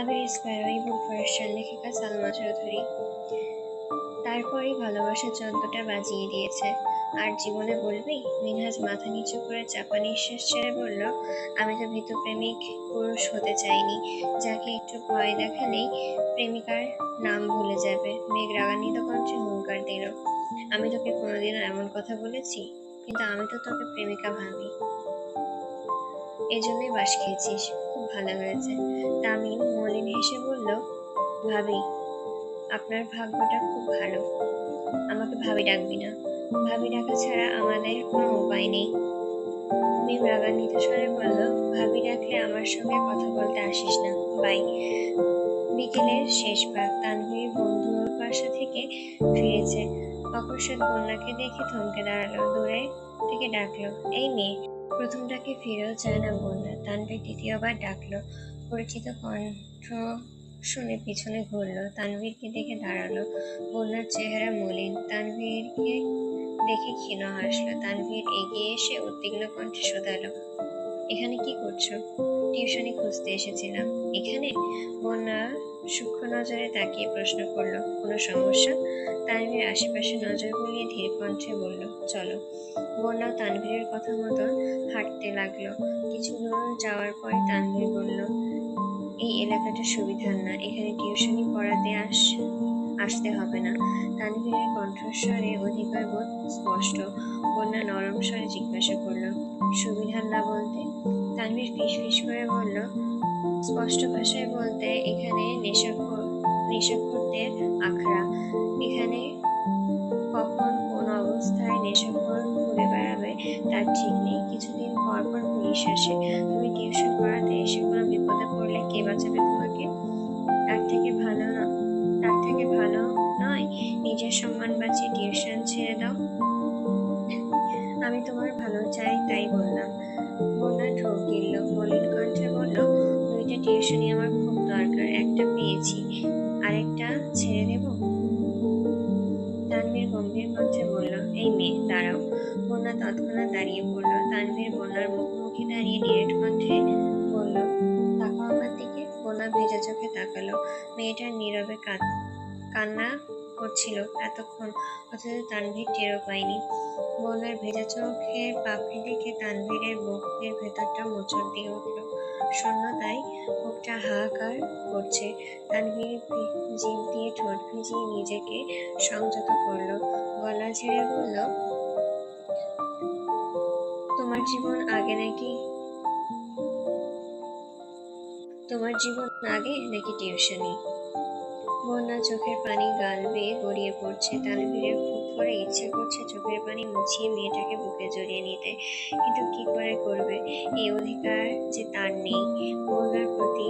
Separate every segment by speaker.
Speaker 1: আবির স্প্যারোই বুক Forster লেখিকা সালমা চৌধুরী। তারপরই ভালোবাসা চোদ্দটা বাজিয়ে দিয়েছে। আর জীবনে বলবি, মিনহাজ মাথা নিচু করে চাপা নিঃশ্বাস ছেড়ে বলল, আমি তো ভীতু প্রেমিক পুরুষ হতে চাইনি। যাকে একটু ভয় দেখালেই প্রেমিকার নাম ভুলে যাবে। মেঘ রাগান্বিত কণ্ঠে হুঙ্কার দিল, আমি তোকে কোনোদিনও এমন কথা বলেছি, কিন্তু আমি তো তোকে প্রেমিকা ভাবি। এজন্যই বাস খেয়েছিস। খুব ভালো হয়েছে। তামিম মলিন হেসে বলল, ভাবি, আপনার ভাগ্যটা খুব ভালো। আমাকে ভাবি ডাকবি না। ভাবি ডাকা ছাড়া আমাদের কোনো উপায় নেই। মিম রাগান্বিত স্বরে বলল, ভাবি ডাকলে আমার সঙ্গে কথা বলতে আসিস না। বাই। বিকেলের শেষ ভাগ, তানভীর বন্ধুর বাসা থেকে ফিরেছে। অকস্মাৎ কন্যাকে দেখে থমকে দাঁড়াল, দূরে থেকে ডাকলো, এই মেয়ে। প্রথমটাকে ফিরেও চায় না বন্যা তানভীর দ্বিতীয়বার ডাকলো। পরিচিত কণ্ঠ শুনে পিছনে ঘুরলো। তানভীরকে দেখে দাঁড়াল। বন্যার চেহারা মলিন। তানভীরকে দেখে ক্ষীণ হাসলো। তানভীর এগিয়ে এসে উদ্বিগ্ন কণ্ঠে শোধালো, এখানে কি করছ? টিউশনি খুঁজতে এসেছিলাম। এখানে? বন্যা সূক্ষ্ম নজরে তাকিয়ে প্রশ্ন করল, কোনো সমস্যা? তানভীর আশেপাশে নজর বুলিয়ে ধীর কণ্ঠে বলল, চলো। বন্যা তানভীরের কথা মতো হাঁটতে লাগল। কিছু দূর যাওয়ার পরে তানভীর বলল, এই এলাকাটা সুবিধার না, এখানে টিউশনি পড়াতে আস, আসতে হবে না। তানভীরের কণ্ঠস্বরে অধিকার বোধ স্পষ্ট। বন্যা নরম স্বরে জিজ্ঞাসা করল, সুবিধার না বলতে? তানভীর ফিস ফিস করে বলল স্পষ্ট ভাষায় বলতে এখানে নেশাখোর নেশাখোরদের আখড়া। এখানে কখন কোন অবস্থায় নেশাখোর ঘুরে বেড়াবে তার ঠিক নেই। কিছুদিন পর পর পুলিশ আসে। তুমি টিউশন পড়াতে এসে কোনো বিপদে পড়লে কে বাঁচাবে তোমাকে? তার থেকে ভালো না তার থেকে ভালো নয়। নিজের সম্মান বাঁচিয়ে টিউশন ছেড়ে দাও। আমি তোমার ভালো চাই, তাই বললাম। করছিল। এতক্ষণ অথচ তানভীর টেরও পায়নি। বন্যার ভেজা চোখে পাপড়ি দেখে তানভীরের বুকের ভেতরটা মোচড় দিয়ে উঠল। শূন্যতায় বুকটা হাহাকার করছে। তানভীর জিভ দিয়ে ঠোঁট ভিজিয়ে নিজেকে সংযত করল। গলা ছেড়ে বলল, তোমার জীবন আগে নাকি? তোমার জীবন আগে নাকি টিউশনি? বন্যা চোখের পানি গাল বেয়ে গড়িয়ে পড়ছে তানভীরের খুব করে ইচ্ছে করছে চোখের পানি মুছিয়ে মেয়েটাকে বুকে জড়িয়ে নিতে। কিন্তু কি করে করবে? এই অধিকার যে তার নেই। বন্যার প্রতি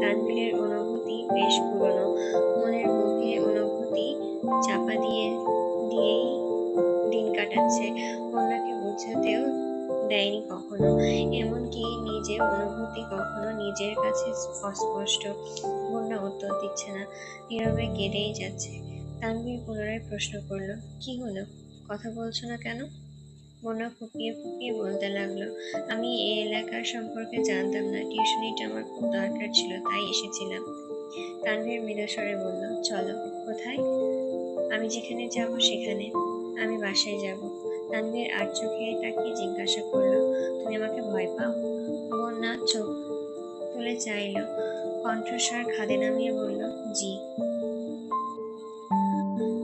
Speaker 1: তানভীরের অনুভূতি বেশ পুরনো। মনের গভীরে অনুভূতি চাপা দিয়ে, দিয়েই দিন কাটাচ্ছে। বন্যাকে বোঝাতেও দেয়নি কখনো। এমনকি নিজে অনুভূতি কখনো নিজের কাছে অস্পষ্ট। বন্যা উত্তর দিচ্ছে না। নীরবে কেঁদেই যাচ্ছে। তানভীর পুনরায় প্রশ্ন করল, কি হলো? কথা বলছো না কেন? বন্যা ফুপিয়ে ফুপিয়ে বলতে লাগল, আমি এই এলাকার সম্পর্কে জানতাম না। টিউশনিটা আমার খুব দরকার ছিল, তাই এসেছিলাম। তানভীর মৃদস্বরে বলল, চলো, কোথায়? আমি যেখানে যাব সেখানে। আমি বাসায় যাব। তানভীর আর চোখে তাকিয়ে জিজ্ঞাসা করল, তুমি আমাকে ভয় পাও? বন্যা চোখ তুলে চাইলো। কণ্ঠস্বর খাদে নামিয়ে বলল, জি।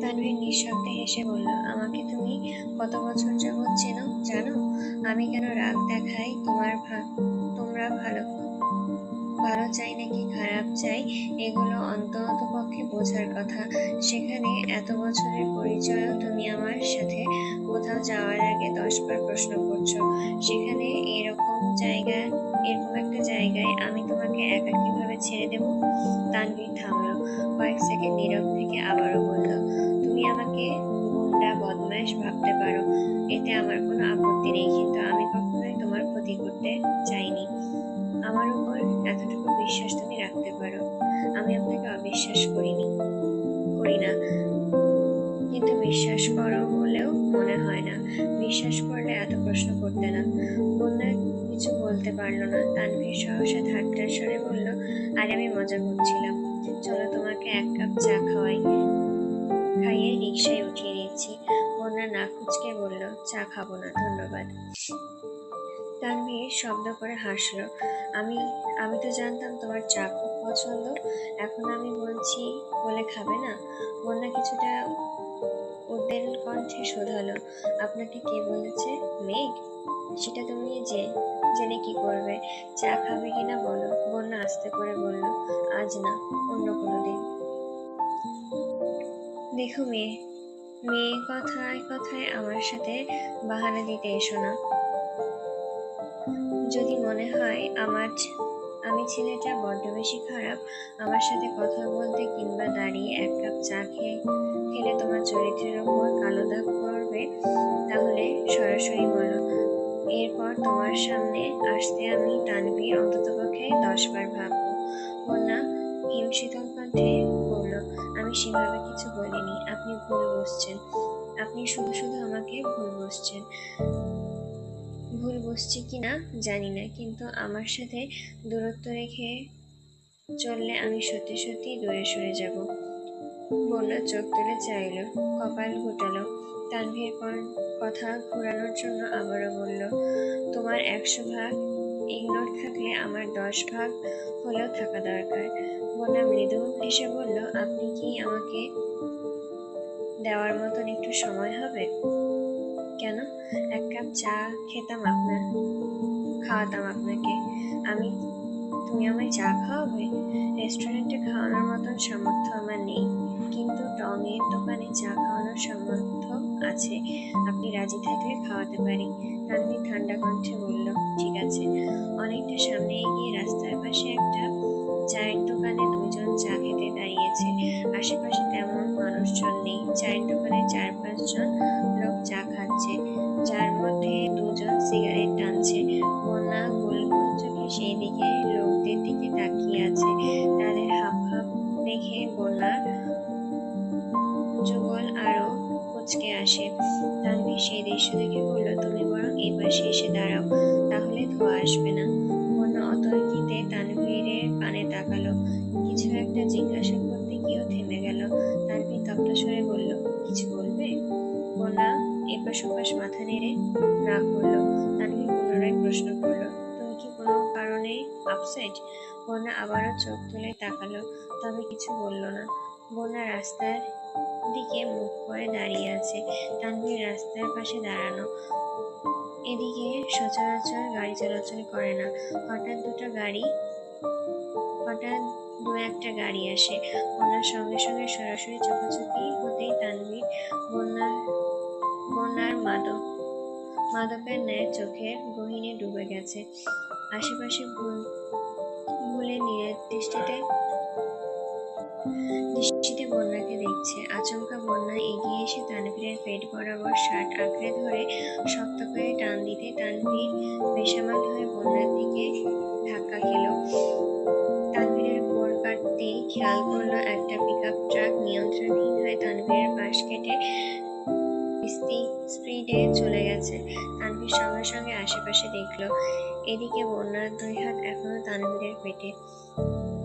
Speaker 1: তানভীর নিঃশব্দে হেসে বলল, আমাকে তুমি কত বছর যাবৎ চেনো, জানো? আমি কেন রাগ দেখাই তোমার তোমরা ভালো ভালো চাই নাকি খারাপ চাই, এগুলো অন্তত পক্ষে বোঝার কথা। সেখানে এত বছরের পরিচয়ও তুমি আমার সাথে যাওয়ার আগে দশবার প্রশ্ন করছ। সেখানে এরকম জায়গা এরকম একটা জায়গায় আমি তোমাকে একা কীভাবে ছেড়ে দেব? তানভীর থামলো, কয়েক সেকেন্ড নীরব থেকে আবারও বলল, তুমি আমাকে গুন্ডা, বদমাশ ভাবতে পারো। এতে আমার কোনো আপত্তি নেই, কিন্তু আমি কখনোই তোমার ক্ষতি করতে চাইনি। আমার উপর এতটুকু বিশ্বাস তুমি রাখতে পারো। আমি আপনাকে অবিশ্বাস করিনি, করি না। কিন্তু বিশ্বাস করো মনে হয় না। বিশ্বাস করলে এত প্রশ্ন করতে না। বন্যার কিছু বলতে পারল না। তানভীর সহসা ঠাট্টার স্বরে বলল, আর, আমি মজা করছিলাম। চলো তোমাকে এক কাপ চা খাওয়াই। খাইয়ে রিক্সায় উঠিয়ে দিচ্ছি বন্যা না খুচকে বলল, চা খাব না, ধন্যবাদ। তানভীর শব্দ করে হাসলো, আমি আমি তো জানতাম তোমার চা খুব পছন্দ। এখন আমি বলছি বলে খাবে না? বন্যা কিছুটা উদ্বেল কণ্ঠে শোধালো। আপনাকে কে বলেছে? মেঘ? সেটা তুমি যে, জেনে কি করবে? চা খাবে কিনা বলো। বন্যা আস্তে করে বলল, আজ না, অন্য কোনো দিন। দেখো মেয়ে মেয়ে কথায় কথায় আমার সাথে বাহানা দিতে এসো না। যদি মনে হয় আমার আমি ছেলেটা বড্ড বেশি খারাপ, আমার সাথে কথা বলতে কিংবা দাঁড়িয়ে এক কাপ চা খেয়ে খেলে তোমার চরিত্রের ওপর কালো দাগ পড়বে, তাহলে সরাসরি বলো। এরপর তোমার সামনে আসতে আমি তানভীর অন্ততপক্ষে দশবার ভাববো। বন্যা হিমশীতল কণ্ঠে বলল, আমি সেভাবে কিছু বলিনি, আপনি ভুল বসছেন আপনি শুধু শুধু আমাকে ভুল বসছেন ভুল বসছি কিনা জানি না, কিন্তু আমার সাথে দূরত্ব রেখে চললে আমি সত্যি সত্যি দূরে সরে যাব। বন্যা চোখ তুলে চাইল, কপাল ঘুটালো। তানভীর কথা ঘোরানোর জন্য আবারও বলল, তোমার একশো ভাগ ইগনোর থাকলে আমার দশ ভাগ হলেও থাকা দরকার। বন্যা মৃদু হেসে বলল, আপনি কি আমাকে দেওয়ার মতন একটু সময় হবে? কেন? এক কাপ চা খেতাম আপনার, খাওয়াতাম আপনাকে। আমি, তুমি আমায় চা খাওয়াবে? রেস্টুরেন্টে খাওয়ানোর মতন সামর্থ্য আমার নেই। কিন্তু টঙের দোকানে চা খাওয়ানোর সামর্থ্য আছে। আপনি রাজি থাকলে খাওয়াতে পারি। তানভীর ঠান্ডা কণ্ঠে বলল, ঠিক আছে। অনেকটা সামনে এগিয়ে রাস্তার পাশে একটা চায়ের দোকানে দুজন চা খেতে দাঁড়িয়েছে। আশেপাশে তেমন মানুষজন নেই। চায়ের দোকানে চার পাঁচজন লোক চা খাচ্ছে। প্রশ্ন করল। তুমি কি কোনো কারণে আপসেট বন্যা আবারও চোখ তুলে তাকালো, তবে কিছু বলল না। বন্যা রাস্তার দিকে মুখ করে দাঁড়িয়ে আছে। তানভীর রাস্তার পাশে দাঁড়ানো। এদিকে সচরাচর গাড়ি চলাচল করে না। হঠাৎ দুটো গাড়ি, হঠাৎ দু একটা গাড়ি আসে। বন্যার সঙ্গে সঙ্গে সরাসরি চোখাচোখি হতেই তানভীর বন্যার বন্যার মাদক মাদকের ন্যায় চোখের গহীনে ডুবে গেছে। আশেপাশে ভুল নির্দিষ্টিতে দৃষ্টিতে দৃষ্টিতে বন্যাকে দেখছে। আচমকা বন্যা এগিয়ে এসে তানভীরের পেট বরাবর শার্ট আঁকড়ে ধরে শক্ত করে টান দিতে তানভীর বেসামাল হয়ে বন্যার দিকে ধাক্কা খেল। তানভীরের গোড় কাটতেই খেয়াল করল একটা পিকআপ ট্রাক নিয়ন্ত্রণহীন হয়ে তানভীরের পাশ কেটে স্পিডে চলে গেছে? তানভীর সঙ্গে সঙ্গে আশেপাশে দেখল। এদিকে বন্যার দুই হাত এখনও তানভীরের পেটে।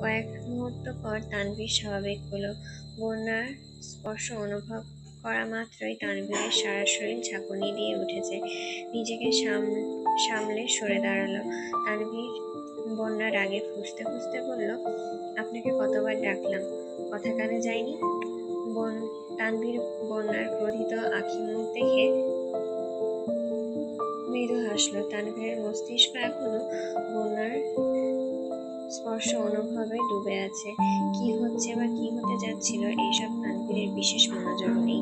Speaker 1: কয়েক মুহূর্ত পর তানভীর স্বাভাবিক হলো। বন্যার স্পর্শ অনুভব করা মাত্রই তানভীরের সারা শরীর ঝাঁকুনি দিয়ে উঠেছে। নিজেকে সাম- সামলে সরে দাঁড়াল। তানভীর বন্যার আগে ফুসতে ফুসতে বলল, আপনাকে কতবার ডাকলাম? কথা কানে যায়নি? বন, তানভীর বন্যার ক্রোধিত আখি মুখ দেখে মৃদু হাসলো। তানভীরের মস্তিষ্ক এখনও বন্যার স্পর্শ অনুভবে ডুবে আছে। কি হচ্ছে বা কি হতে যাচ্ছিল এইসব তানভীরের বিশেষ মনোযোগ নেই।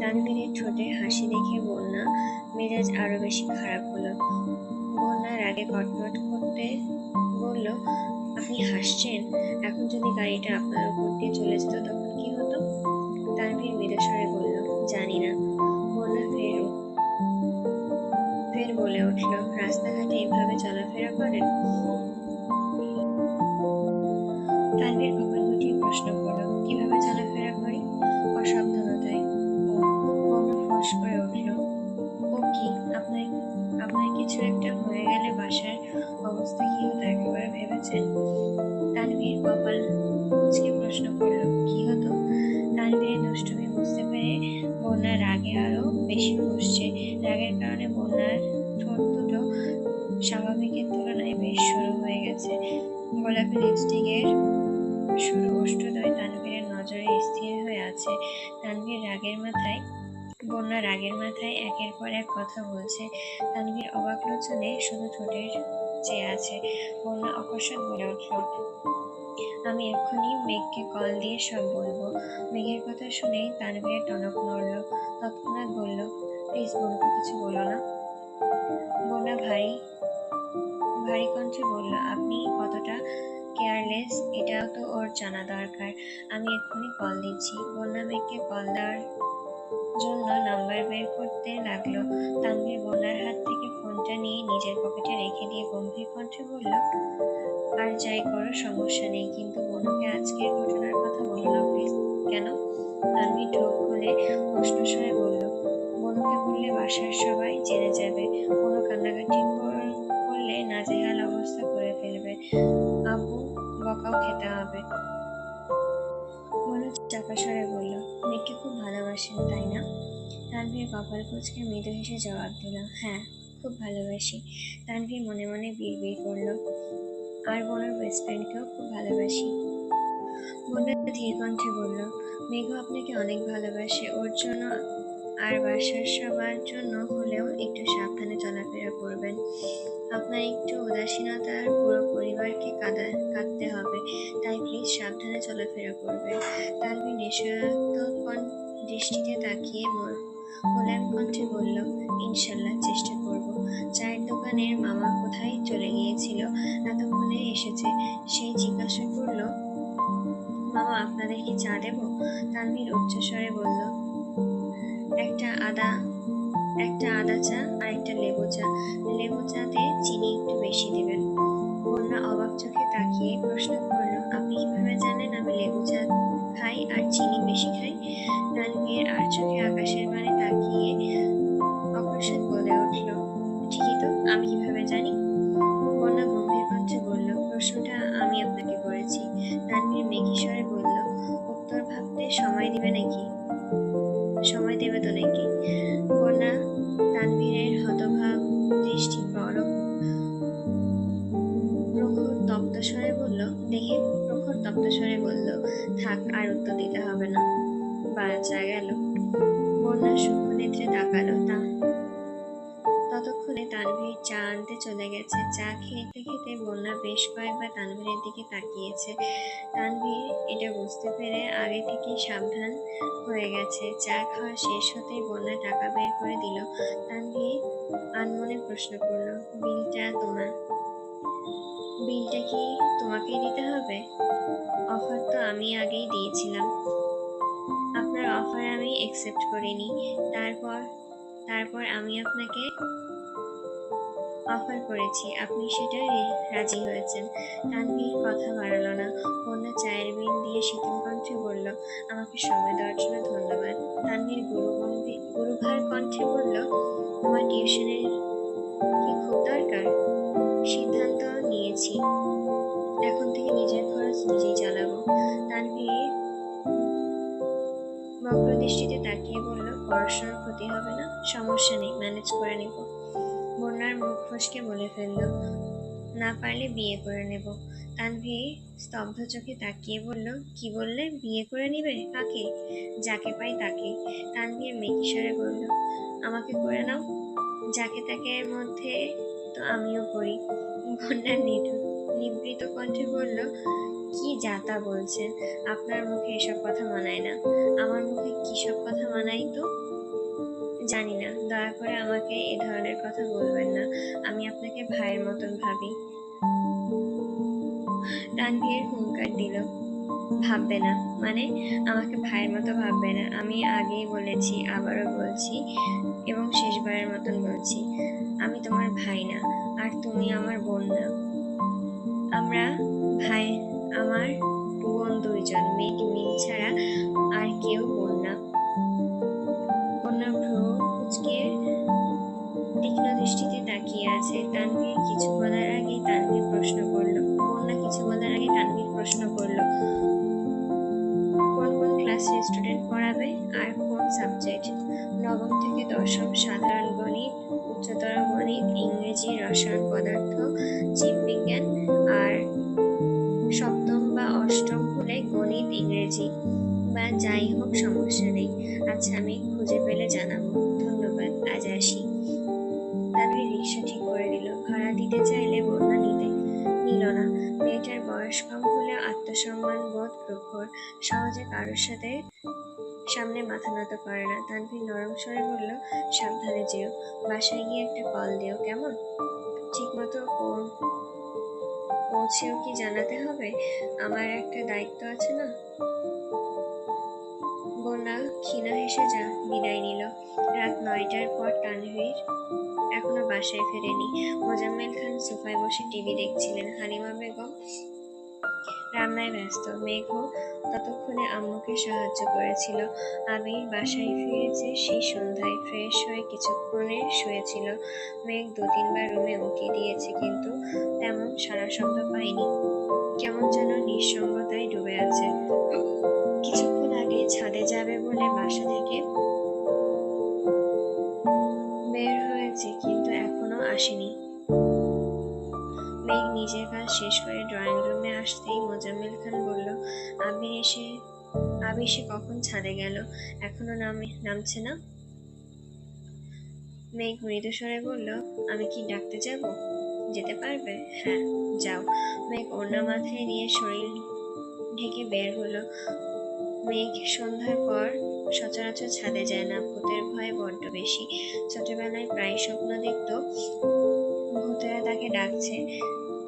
Speaker 1: তানভীরের ঠোঁটে হাসি দেখে বন্যা মেজাজ আরও বেশি খারাপ হলো। বন্যার আগে কটমট করতে বলল, আপনি হাসছেন? এখন যদি গাড়িটা আপনার উপর দিয়ে চলে যেত তখন কি হতো? তানভীর মৃদস্বরে বলল, জানি না। ফের বলে উঠল, রাস্তাঘাটে এভাবে চলাফেরা করেন? তানভীর কপাল গুটিয়ে প্রশ্ন করল, কীভাবে চলাফেরা অসাবধানতায় ও ফস করে উঠল, ও কি, আপনার আপনার কিছু একটা হয়ে গেলে বাসা করেছেন তানভীর কপাল কুচকে প্রশ্ন করল, কি হতো? তানভীরের দুষ্টুমি বুঝতে পেরে বন্যা রাগে আরও বেশি ফুসছে গোলাপি লিপস্টিকের ওষ্ঠদয় তানভীরের নজরে স্থির হয়ে আছে। তানভীর রাগের মাথায়, বন্যা রাগের মাথায় একের পর এক কথা বলছে। তানভীর অবাক লোচনে শুধু ঠোঁটের চেয়ে আছে। বন্যা অকস্মাৎ বলে উঠল, আমি এক্ষুনি মেঘকে কল দিয়ে সব বলব। মেঘের কথা শুনেই তানভীরের টনক নড়ল, তৎক্ষণাৎ বলল, প্লিজ বোনকে কিছু বলো না। বন্যা ভারী ভারী কণ্ঠে বলল, আপনি কতটা কেয়ারলেস, এটাও তো ওর জানা দরকার। আমি এক্ষুনি কল দিচ্ছি। বন্যা মেঘকে কল দেওয়ার জন্য নাম্বার বের করতে লাগল। তানভীর বন্যার হাত থেকে ফোনটা নিয়ে নিজের পকেটে রেখে দিয়ে গম্ভীর কণ্ঠে বলল, আর যাই করো, সমস্যা নেই। কিন্তু বনুকে আজকের ঘটনার কথা বলো না, প্লিজ। কেন? তানভীর ঢোক খুলে প্রশ্ন স্বরে বলল, বনুকে বললে বাসার সবাই জেনে যাবে। কোনো কান্নাকাটি কর- করলে নাজেহাল অবস্থা করে ফেলবে। আব্বু বকাও খেতে হবে। বনু চাপা বলল, মেয়েকে খুব ভালোবাসেন, তাই না? তানভীর কপাল কুচকে মৃদু হেসে জবাব দিল হ্যাঁ খুব ভালোবাসি। তানভীর মনে মনে বিড়বিড় করল, আর বোনের বেস্ট ফ্রেন্ডকেও খুব ভালোবাসি। বোনটা ধীর কণ্ঠে বলল মেঘ আপনাকে অনেক ভালোবাসে, ওর জন্য আর বাসার সবার জন্য হলেও একটু সাবধানে চলাফেরা করবেন। আপনার একটু উদাসীনতার পুরো পরিবারকে কাঁদা, কাঁদতে হবে। তাই প্লিজ সাবধানে চলাফেরা করবেন। তানভীর নেশাত্মক দৃষ্টিতে তাকিয়ে মোলায়েম কণ্ঠে বলল, ইনশাল্লাহ চেষ্টা করব। চায়ের দোকানের মামা কোথায় চলে গিয়েছিল? এতক্ষণে এসেছে। সেই জিজ্ঞাসা করল, মামা, আপনাদের কি চা দেবো? তানভীর উচ্চস্বরে বলল আদা, একটা আদা চা আর একটা লেবু চা। লেবু চাতে চিনি একটু বেশি দেবেন। বন্যা অবাক চোখে তাকিয়ে প্রশ্ন করল, আপনি কীভাবে জানেন আমি লেবু চা খাই আর চিনি বেশি খাই? নালিমের আর চোখে আকাশের মানে তাকিয়ে অকস্মাৎ বলে প্রখর তপ্ত স্বরে বলল, থাক, আর উত্তর দিতে হবে না। বাচ্চা গেল। বন্যা সূক্ষ্ম নেত্রে তাকালো তা। ততক্ষণে তানভীর চা আনতে চলে গেছে। চা খেতে খেতে বন্যা বেশ কয়েকবার তানভীরের দিকে তাকিয়েছে। তানভীর এটা বুঝতে পেরে আগে থেকেই সাবধান হয়ে গেছে। চা খাওয়া শেষ হতেই বন্যা টাকা বের করে দিল। তানভীর আনমনে প্রশ্ন করল, বিলটা তোমার? বিলটা কি তোমাকেই দিতে হবে? অফার তো আমি আগেই দিয়েছিলাম। আপনার অফার আমি একসেপ্ট করিনি। তারপর তারপর আমি আপনাকে অফার করেছি। আপনি সেটা রাজি হয়েছেন। তানভীর কথা বাড়ালো না। অন্য চায়ের বিল দিয়ে শীতল কণ্ঠে বলল, আমাকে সময় দেওয়ার জন্য ধন্যবাদ। তানভীর গুরু গম্ভীর, গুরুভার কণ্ঠে বলল, তোমার টিউশনের কি খুব দরকার? সিদ্ধান্ত নিয়েছি। এখন থেকে নিজের খরচ নিজেই চালাবো। তানভীর বক্রদৃষ্টিতে তাকিয়ে বলল, পড়াশোনার ক্ষতি হবে না, সমস্যা নেই, ম্যানেজ করে নেব। বন্যার মুখ ফসকে বলে ফেলল, না পারলে বিয়ে করে নেব। তানভীর স্তব্ধ চোখে তাকিয়ে বলল, কি বললে? বিয়ে করে নিবে? কাকে? যাকে পাই তাকে। তানভীর মেকিসরে বলল, আমাকে করে নাও। যাকে তাকে মধ্যে তো আমিও করি। নিঠু নিবৃত কণ্ঠে বলল, কি যাতা বলছেন? আপনার মুখে এসব কথা মানায় না। আমার মুখে কি সব কথা মানাই তো? জানি না। দয়া করে আমাকে এ ধরনের কথা বলবেন না। আমি আপনাকে ভাইয়ের মতন ভাবি। তানভীর হুঙ্কার দিল, ভাববে না। মানে আমাকে ভাইয়ের মতো ভাববে না। আমি আগেই বলেছি, আবারও বলছি এবং শেষবারের মতন বলছি, আমি তোমার ভাই না। আর তুমি আমার বোন না আমরা ভাই, আমার বোন দুইজন মেঘ মিল ছাড়া আর কেউ বোন না। কন্যা ভ্রু কুচকে তীক্ষ্ণ দৃষ্টিতে তাকিয়ে আছে তানভীর। কিছু বলার আগেই তানভীর প্রশ্ন করল। বন্যা প্রশ্ন করল কোন কোন ক্লাসে স্টুডেন্ট পড়াবে আর কোন সাবজেক্ট নবম থেকে দশম সাধারণ গণিত, উচ্চতর গণিত, ইংরেজি, রসায়ন পদার্থ জীববিজ্ঞান আর সপ্তম বা অষ্টম হলে গণিত, ইংরেজি বা যাই হোক সমস্যা নেই। আচ্ছা আমি খুঁজে পেলে জানাব। ধন্যবাদ, আজ আসি। তানভীর রিক্সা ঠিক করে দিল। ভাড়া দিতে চাইলে বন্যা নিতে নিল না। মেয়েটার বয়স কম হলেও আত্মসম্মান বোধ প্রখর, সহজে কারোর সাথে সামনে মাথা নত করে না। তানভীর নরম স্বরে বলল, সাবধানে যেও, বাসায় গিয়ে একটা কল দিও, কেমন? ঠিক মতো পৌঁছেও কি জানাতে হবে? আমার একটা দায়িত্ব আছে না? বন্যা ক্ষীণ হেসে যা, বিদায় নিল। রাত নয়টার পর তানভীর এখনও বাসায় ফেরেনি। মোজাম্মেল খান সোফায় বসে টিভি দেখছিলেন। হালিমা বেগম রান্নায় ব্যস্ত। মেঘও ততক্ষণে আম্মুকে সাহায্য করেছিল। আবির বাসায় ফিরেছে, সেই সন্ধ্যায় ফ্রেশ হয়ে কিছুক্ষণে শুয়েছিল। মেঘ দু তিনবার রুমে উঁকি দিয়েছে, কিন্তু তেমন সারা শব্দ পায়নি। কেমন যেন নিঃসঙ্গতায় ডুবে আছে। কিছুক্ষণ আগে ছাদে যাবে বলে বাসা থেকে বের হয়েছে, কিন্তু এখনও আসেনি। নিজের কাজ শেষ করে ড্রয়িং রুমে আসতেই মোজাম্মেল খান বলল আবির এসে আবির সে কখন ছাদে গেল? এখনও নামে, নামছে না? মেঘ মৃদু স্বরে বলল, আমি কি ডাকতে যাব? যেতে পারবে? হ্যাঁ যাও। মেঘ ওড়না মাথায় নিয়ে শরীর ঢেকে বের হলো। মেঘ সন্ধ্যার পর সচরাচর ছাদে যায় না, ভূতের ভয় বড্ড বেশি। ছোটবেলায় প্রায় স্বপ্ন দেখতো, ভূতেরা তাকে ডাকছে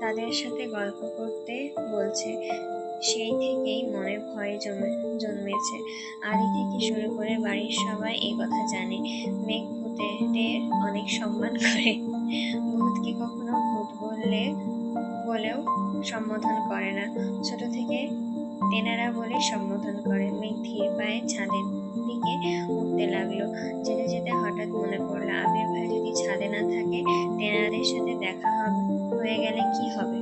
Speaker 1: তাদের সাথে গল্প করতে বলছে, সেই থেকেই মনে ভয় জমে, জন্মেছে। আদি থেকে শুরু করে বাড়ির সবাই এই কথা জানে। মেঘ ভূতেদের অনেক সম্মান করে। ভূতকে কখনো ভূত বললে, বলেও সম্বোধন করে না। ছোট থেকে তেনারা বলে সম্বোধন করে। মেঘ ধীর পায়ে ছাদের দিকে উঠতে লাগল। যেতে যেতে হঠাৎ মনে পড়ল, আবির ভাই যদি ছাদে না থাকে, তেনাদের সাথে দেখা হবে। হয়ে গেলে কি হবে?